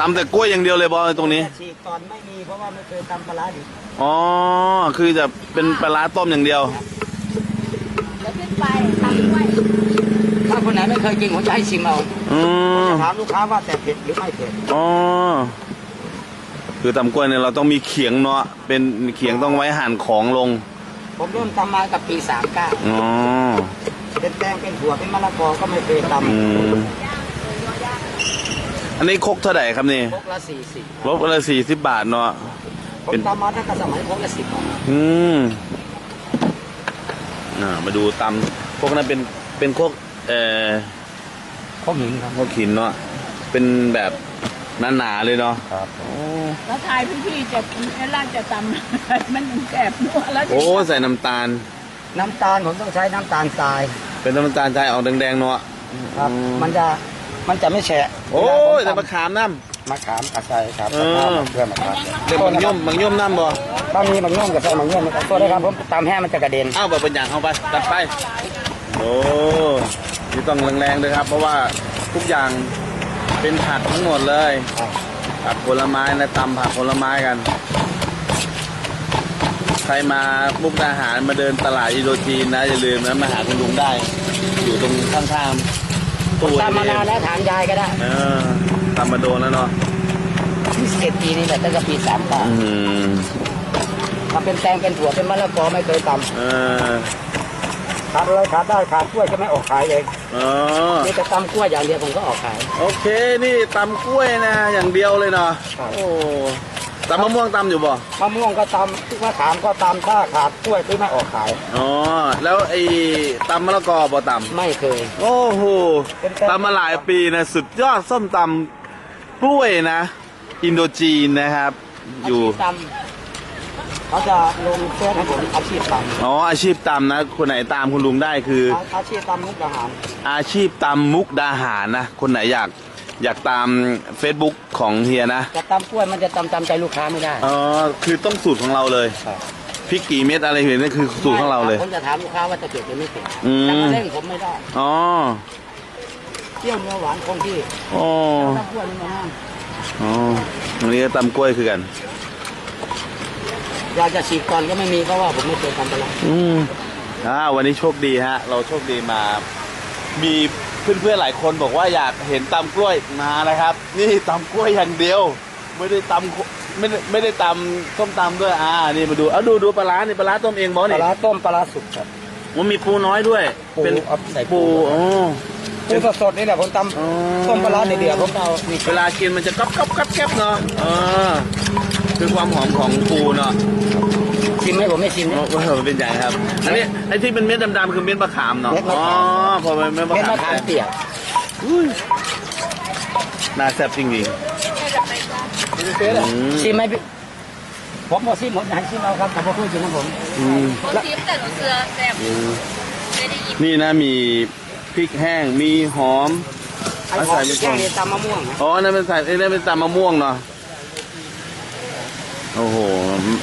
ตำแต่กล้วยอย่างเดียวเลยบอตรงนี้ ฉีกก่อนไม่มีเพราะว่าไม่เคยตำปลาร้าดิบอ๋อ คือจะเป็นปลาร้าต้มอย่างเดียว แล้วขึ้นไปทำด้วยถ้าคนไหนไม่เคยกินผมจะให้ชิมเอาอืมจะถามลูกค้าว่าแต่เผ็ดหรือไม่เผ็ดอ๋อ คือตำกล้วยเนี่ยเราต้องมีเขียงเนาะ เป็นเขียงต้องไว้หั่นของลง ผมเริ่มตำมากับปีสามเก้าอ๋อ เป็นแตงเป็นถั่วเป็นมะละกอก็ไม่เคยตอืม อันนี้ครกเท่าไหร่ครับนี่ำพกละสี่สิบลบละสี่สิบบาทเนาะผมตำมาตั้งแต่สมัยพกละสิบบาทอืมอ่ามาดูตำพวกนั้นเป็นเป็นครกเอ่อพกหินครับพวกหินเนาะเป็นแบบหนาๆเลยเนาะครับโอ้แล้วทายพี่ๆจะล่างจะตำ มันยังแสบนัวแล้วโอ้ใส่น้ำตาล น้ำตาลผมต้องใช้น้ำตาลทรายเป็นน้ำตาลทรายออกแดงๆเนาะ ครับอืมมันจะ มันจะไม่แฉะโอ้ยเวแต่ลาผมมะขามน้มะขามกระชายครับเออเพื่อมะขามำเดี๋ยวบางย่อมบางย่อมน้ำบ่ถ้ามีบางย่อมกับใส่บางย่อมตัวได้ครับผมตำแห้งมันจะกระเด็นอ้าวแบบเป็นอย่างเอาไปตัดไป โอ้นี่ต้องแรงๆเลยครับ เพราะว่าทุกอย่างเป็นผักทั้งหมดเลยผักผลไม้นะตำผักผลไม้กัน ใครมามุกดาหารมาเดินตลาดอินโดจีนนะอย่าลืมนะมาหาคุณลุงได้ อยู่ตรงข้างๆ ตู้ตำมานานแล้วถามยายก็ได้เออตำมาโดนแล้วเนาะที่สิบเอ็ดปีนี่แหละตั้งแต่ปีสามเก้าอืมทำเป็นแตงเป็นถั่วเป็นมะละกอไม่เคยตเออำขาดอะไรขาดได้ขาดกล้วยก็ไม่ออกขายเองเออมีแต่ตำกล้วยอย่างเดียวผมก็ออกขาย โอเคนี่ตำกล้วยนะ อย่างเดียวเลยเนาะครับ โอ้ ตำมะม่วงตำอยู่บ่ มะม่วงก็ตำทุกมะขามก็ตำถ้าขาดกล้วยที่ไม่ออกขาย อ๋อ แล้วไอ้ตำมะละกอบ่ตไม่เคยำโอ้โหเป็นแฟนตำมาหลายปีนะสุดยอดส้มตำกล้วยนะ อินโดจีนนะครับ อยู่าชีพตำเขาจะลงเฟซให้ผมอาชีพตอ๋ออาชีพตำนะ คนไหนตามคุณลุงได้คือำอาชีพตำมุกดาหารอาชีพตำมุกดาหารนะ คนไหนอยาก อยากตาม Facebook ของเฮียนะ จะตำกล้วยมันจะตำตามใจลูกค้าไม่ได้ อ๋อ คือต้องสูตรของเราเลยครับ พริกกี่เม็ดอะไรเห็นนี่คือสูตรของเราเลย ผมจะถามลูกค้าว่าจะเผ็ดหรือไม่เผ็ดอืม แต่มาเร่งผมไม่ได้อ๋อ เปรี้ยวเนื้อหวานคงที่อ๋อ ตำกล้วยนี่มาห้ามอ๋อวันนี้ก็ตำกล้วยคือกัน อยากจะฉีกก่อนก็ไม่มีเพราะว่าผมไม่เคยทำไปแล้วอืมอ่าวันนี้โชคดีฮะ เราโชคดีมา มี เพื่อนๆหลายคนบอกว่าอยากเห็นตำกล้วยมานะครับ นี่ตำกล้วยอย่างเดียว ไม่ได้ตำไม่ได้ไม่ได้ตำส้มตำด้วยอ่านี่มาดูเอาดูดูปลาร้านี่ปลาร้าต้มเองบอปนี่ลาร้าต้มปลาร้าสุกครับ มันมีปูน้อยด้วยปูเป็นเอาใส่ปู ปูอ๋อ ปูสดๆนี่แหละผมตอ๋อำต้มปลาร้าเดือดๆผมเอานี่เวลากินมันจะก๊อบก๊อบก๊อบแก๊บเนาะเออ คือความหอมของปูเนาะชิมไหมผมไม่ชิมโอ้นะโหเป็นใหญ่ครับ อันนี้ไอ้ที่เป็นเม็ดดำๆคือเม็ดมะขามเนาะ เม็ดมะอ๋อ ขาม พอเป็นเม็ดมะเม็ดขามมะขามเปียกอุ้ยน่าแซ่บจริงซื้อเลยอืมชิมไหมพี่ผมบอกชิมหมดไหนชิมเอาครับแต่พอพูดจริงนะผมๆอืมเขาซิมแต่หนูเสือแสบอืมไม่ได้ยินนี่นะมีพริกแห้ง มีหอม ไอ้เอาขอใส่งไปแกก่อนงนี่ตำมะม่วงนะอ๋อนั่นเป็นใส่ไอ้นั่นเป็นตำมะม่วงเนาะ โอ้โห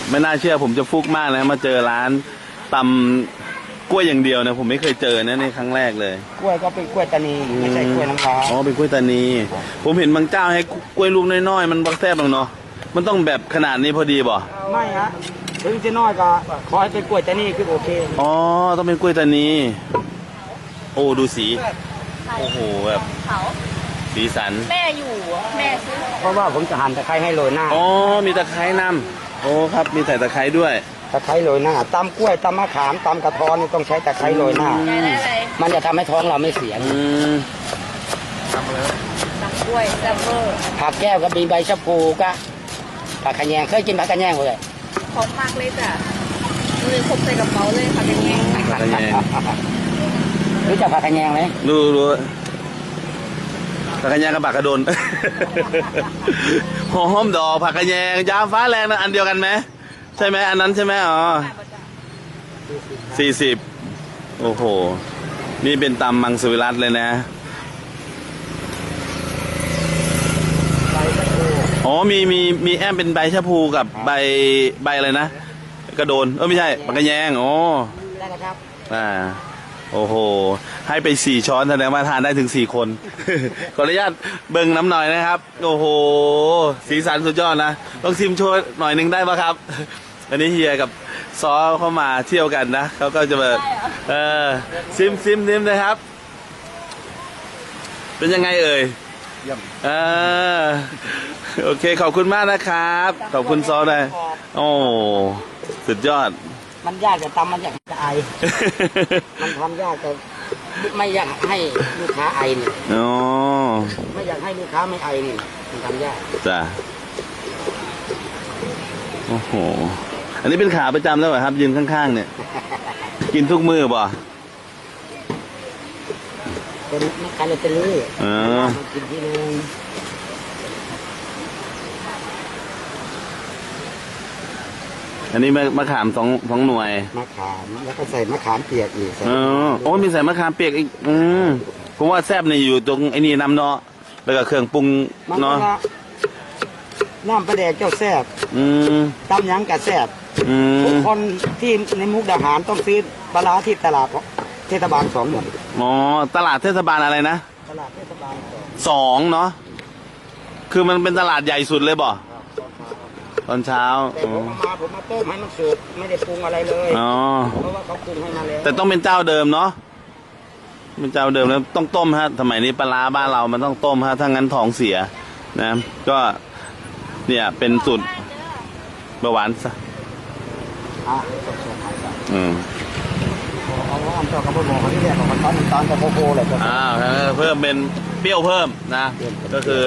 ไม่น่าเชื่อผมจะฟุกมากนะมาเจอร้านตำกล้วยอย่างเดียวนะผมไม่เคยเจอนะในครั้งแรกเลย กล้วยก็เป็นกล้วยตานีไม่ใช่กล้วยน้ำว้าอ๋อเป็นกล้วยตานี ผมเห็นบางเจ้าให้กล้วยลูกน้อยๆ มันบักแซ่บหรอกเนาะมันต้องแบบขนาดนี้พอดีบ่ไม่ฮะถึงจะน้อยก็ขอให้เป็นกล้วยตานีคือโอเคอ๋อต้องเป็นกล้วยตานี โอ้ดูสี โอ้โหแบบเขา สีสัน แม่อยู่แม่ซื้อเพราะว่าผมจะหั่นตะไคร้ให้โรยหน้าอ๋อ มีตะไคร้นำโอ้ครับ มีใส่ตะไคร้ด้วย ตะไคร้โรยหน้าตำกล้วยตำมะขามตำกระท้อนนี่ต้องใช้ตะไคร้โรยหน้า ยายได้อะไรมันจะทำให้ท้องเราไม่เสีย อืมตำกล้วยแซ่บเวอร์ผักแก้วก็มีใบชะพูก็ผักขะแยงเคยกินผักขะแยงเลยของมากเลยจ้ะมือครบใส่กระเป๋าเลยค่ะเป็นไงผักกระแยง รู้จักผักขะแยงไหมรู้รู้ ผักกระแยงกับผักกระโดน หอมดอกผักกระแยงยามฟ้าแรงนะอันเดียวกันไหมใช่ไหมอันนั้นใช่ไหมอ๋อสี่สิบโอ้โห นี่เป็นตำมังสวิรัตเลยนะอ๋อมีมีมีแอมเป็นใบชะพูกับใบใบอะไรนะ กระโดนเออไม่ใช่ผักกระแยงอ๋อได้แล้วครับอ่า โอ้โห ให้ไปสี่ช้อนแสดงว่าทานได้ถึงสี่คน ขออนุญาตเบิ่งน้ำหน่อยนะครับ โอ้โห สีสันสุดยอดนะต้องชิมโชว์หน่อยหนึ่งได้ปะครับ อันนี้เฮียกับซอเข้ามาเที่ยวกันนะเขาก็จะแบบเออซิมซิมซิมนะครับ เป็นยังไงเอ่ยเยี่ยมเออโอเคขอบคุณมากนะครับ ขอบคุณซอเลยโอ้สุดยอด มันยากจะตำมันอยากจะไอ มันทำยากแต่ไม่อยากให้ลูกค้าไอเนี่ยอ๋อไม่อยากให้ลูกค้าไม่ไอเนี่ยมันทำยากจ้ะโอ้โหอันนี้เป็นขาประจำแล้วเหรอครับยืนข้างๆเนี่ย กินทุกมือป่ะเป็นนักการลอตเตอรี่เออมากินที่นึง อันนี้มะมะขามสองสองหน่วยมะขามแล้วก็ใส่มะขามเปียกอีกใส่อ๋อโอ้มีใส่มะขามเปียกอีกอืมผมว่าแซ่บเนี่ยอยู่ตรงไอ้นี่น้ำเนาะแล้วก็เครื่องปรุงมันก็เนาะละน้ำปลาแดกเจ้าแซ่บอืมตำหยังกะแซ่บอืทุกมคนที่ในมุกดาหารต้องซื้อปลาร้าที่ตลาดเทศบาลสองหมดอ๋อตลาดเทศบาลอะไรนะตลาดเทศบาลสองสองเนาะคือมันเป็นตลาดใหญ่สุดเลยบ่ครับต อนเช้าแต่อ๋ผอมเอามาผมมาต้มให้มันสุกไม่ได้ปรุงอะไรเลยอ๋อเพราะว่าเขาปรุงให้มาแล้วแต่ต้องเป็นเจ้าเดิมเนาะเป็นเจ้าเดิมแล้วต้องต้มฮะสมัยนี้ปลาร้าบ้านเรามันต้องต้มฮะถ้างั้นท้องเสียนะ ก็เนี่ยเป็นสูตรเบาหวานซะอะสดๆให้ก่อนอืมเอาว่าอันเจ้ากระบอกเขาที่เรียกว่ามันตอนน้ำตาลกับโคโค่เลยก็อ้าวแล้วก็เพิ่มเป็นเปรี้ยวเพิ่มนะ ก็คือ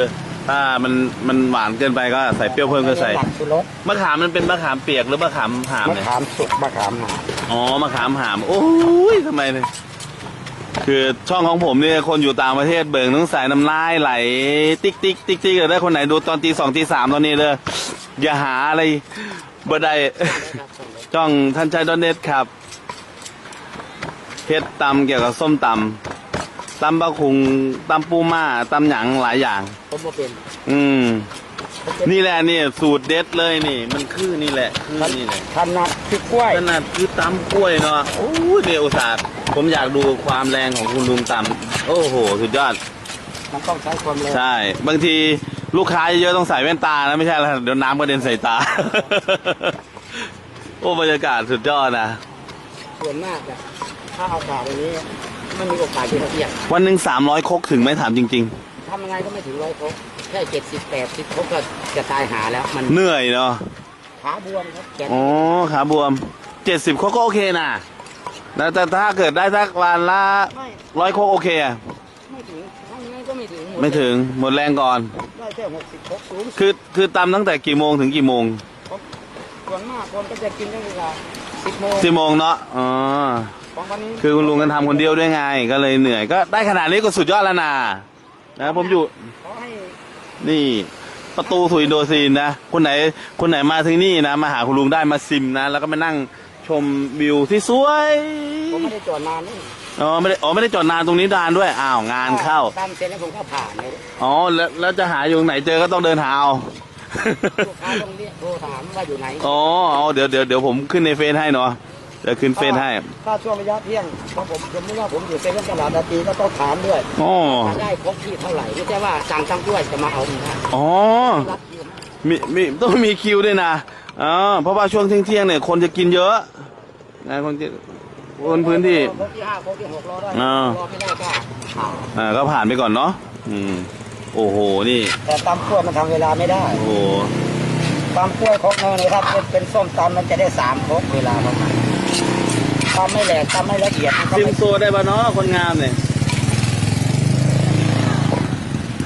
ถ้ามันมันหวานเกินไปก็ใส่เปรี้ยวเพิ่มก็ใส่ หลักสุรสมะขามมันเป็นมะขามเปียกหรือมะขามหามมะเนี่ยขามสุกมะขามหนาอ๋อมะขามหามโอ้ยทำไมเนี่ยคือช่องของผมเนี่ยคนอยู่ต่างประเทศเบิ่งต้องใส่น้ำลายไหล ติ๊กติ๊กติ๊กติ๊กเลยได้คนไหนดูตอนตีสองตีสามตอนนี้เลยอย่าหาอะไรบ่ได้ ช่องท่านชายดอนเน็ตครับเฮ็ดตำเกี่ยวกับส้มตำ ตำบะคุงตำปูม่าตำหยังหลายอย่าง ผมบ่เป็นอืม นี่แหละนี่สูตรเด็ดเลยนี่ มันคือนี่แหละ คือนี่แหละขนาดพริกกล้วยขนาดคือตำกล้วยเนาะโอ้ยเดี๋ยวอุตส่าห์ผมอยากดูความแรงของคุณลุงตำโอ้โห สุดยอด มันต้องใช้ความเร็วใช่ บางทีลูกค้าเยอะๆต้องใส่แว่นตานะไม่ใช่แล้วเดี๋ยวน้ำกระเด็นใส่ตา โอ้บรรยากาศสุดยอดนะส่วนมากอะถ้าเอากาศอย่างนี้ ไม่มีโอกาสที่จะเทียบวันหนึ่งสามร้อยครกถึงไหมถามจริง ทำยังไงก็ไม่ถึงร้อยครบแค่เจ็ดสิบแปดสิบครบก็จะตายหาแล้ว มันๆ เหนื่อยเนาะขาบวมครับแขนอ๋อขาบวมเจ็ดสิบครกก็โอเคนะแต่แต่ถ้าเกิดได้สักวันละไม่ร้อยครกโอเคอะไม่ถึงทำยังไงก็ไม่ถึงหดไม่ถึงหมดแรงก่อน ได้แค่หกสิบครบสูงสุดคือคือตำตั้งแต่กี่โมงถึงกี่โมงส่วนมากคนก็จะกินตั้งเวลาสิบโมงสิบโมงเนาะอ๋อของวันนี้ คือคุณลุงกันทำคนเดียวด้วยไง ก็เลยเหนื่อยก็ได้ขนาดนี้ก็สุดยอดแล้วนะนะผมอยู่ขอให้นี่ประตูสู่อินโดซีนนะคนไหนคนไหนมาถึงนี่นะมาหาคุณลุงได้มาซิมนะแล้วก็มานั่งชมวิวที่สวยผมไม่ได้จอดนานนี่อ๋อไม่ได้อ๋อไม่ได้จอดนานตรงนี้ดานด้วยอ้าวงานเข้าตามเสร็จแล้วผมก็ผ่านเลยอ๋อแล้วแล้วจะหาอยู่ตรงไหนเจอก็ต้องเดินหาเอาลูกค้าต้องเรียกโทรถามว่าอยู่ไหนอ๋อเอาเดี๋ยวเดี๋ยวเดี๋ยวผมขึ้นในเฟซให้เนาะ เดี๋ยวขึ้นเฟซให้ถ้าช่วงระยะเที่ยงพอผมสมมติว่าผมอยู่เซเว่นตลาดนาทีก็ต้องถามด้วยอ๋อว่าได้ครบที่เท่าไหร่ไม่ใช่ว่าสั่งตั้งด้วยจะมาเอาเงินนะอ๋อรับคิวนะมีมีต้องมีคิวด้วยนะอ๋อเพราะว่าช่วงเที่ยงเที่ยงๆเนี่ยคนจะกินเยอะนะคนจะคนพื้นที่ครบที่ห้าครบที่หกรอได้อ่ารอไม่ได้ก็ผ่านอ่าก็ผ่านไปก่อนเนาะอืมโอ้โหนี่ แต่ตำกล้วยมันทำเวลาไม่ได้โอ้โหตำกล้วยครกนึงนะครับเป็นเป็นส้มตำมันจะได้สามครกเวลาประมาณ ตำไม่แหลกตำไม่ละเอียดมันก็ซิมไม่โซได้ปะเนาะคนงามเนี่ย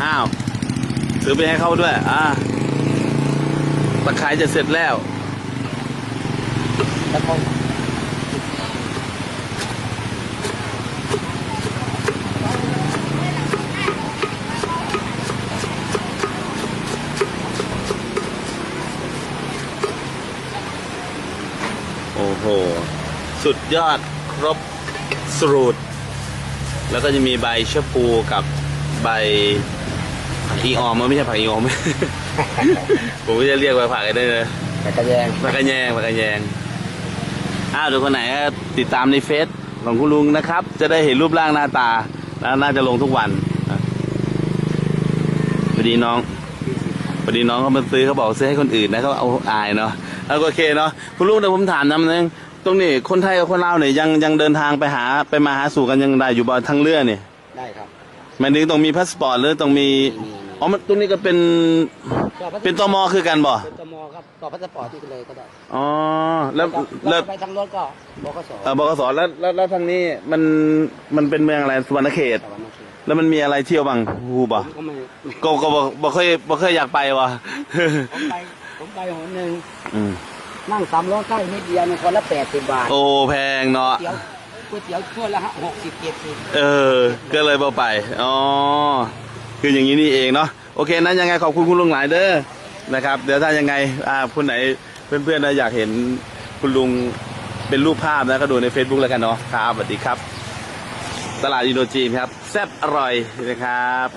อ้าวซื้อไปให้เขาด้วย อ่าตะไคร้จะเสร็จแล้วแล้วก็โสุดยอดครบสูตร แล้วก็จะมีใบชะพูกับใบผักอีออมมันไม่ใช่ผักอีออม ผมก็จะเรียกว่าผักอะไรได้เลยแต่กระแยงผักกระแยงผักกระแยงอ้าวเดี๋ยวคนไหนติดตามในเฟซรของคุณลุงนะครับ จะได้เห็นรูปร่างหน้าตา แล้วน่าจะลงทุกวันอะพอดีน้องพอดีน้องเขามาซื้อเขาบอกซื้อให้คนอื่นนะเขาเอาอายเนาะแล้วก็โอเคเนาะคุณลุงเดี๋ยวผมถามนำนึง ตรงนี้คนไทยกับคนลาวเนี่ยยังยังเดินทางไปหาไปมาหาสู่กันยังได้อยู่บ่ทางเรือเนี่ยได้ครับ หมันถึงต้องมีพาสปอร์ตหรือต้องมี มีอ๋อมันตรงนี้ก็เป็นเป็นตมคือกันบ่ เป็นตมครับต่อพาสปอร์ตที่เลยก็ได้อ๋อ แล้วแล้แล้ววไปทางรถก็บกสเอ่อบกสแล้วแล้วแล้วทางนี้มันมันเป็นเมืองอะไรสุวรรณเขตตะวันออกเฉียงแล้วมันมีอะไรเที่ยวบ้างฮูบ่ผมก็ไม่ก็ก็บ่บ่เคยบ่เคยอยากไปว่ะ ผมไปผมไปหนหนึ่งอืม นั่งสามล้อใกล้นิดเดียวเนี่ยคนละแปดสิบบาทโอ้แพงเนาะเตี๋ยวก๋วยเตี๋ยวถ้วยละหกสิบเจ็ดสิบเออ ก็เลยบ่ไปอ๋อคืออย่างนี้นี่เองเนาะโอเคนั้นยังไงขอบคุณคุณลุงหลายเด้อนะครับ เดี๋ยวถ้ายังไงอ่าคนไหนเพื่อนๆนะอยากเห็นคุณลุงเป็นรูปภาพนะก็ดูใน Facebook แล้วกันเนาะครับสวัสดีครับ ตลาดอินโดจีนครับ แซ่บอร่อยนะครับ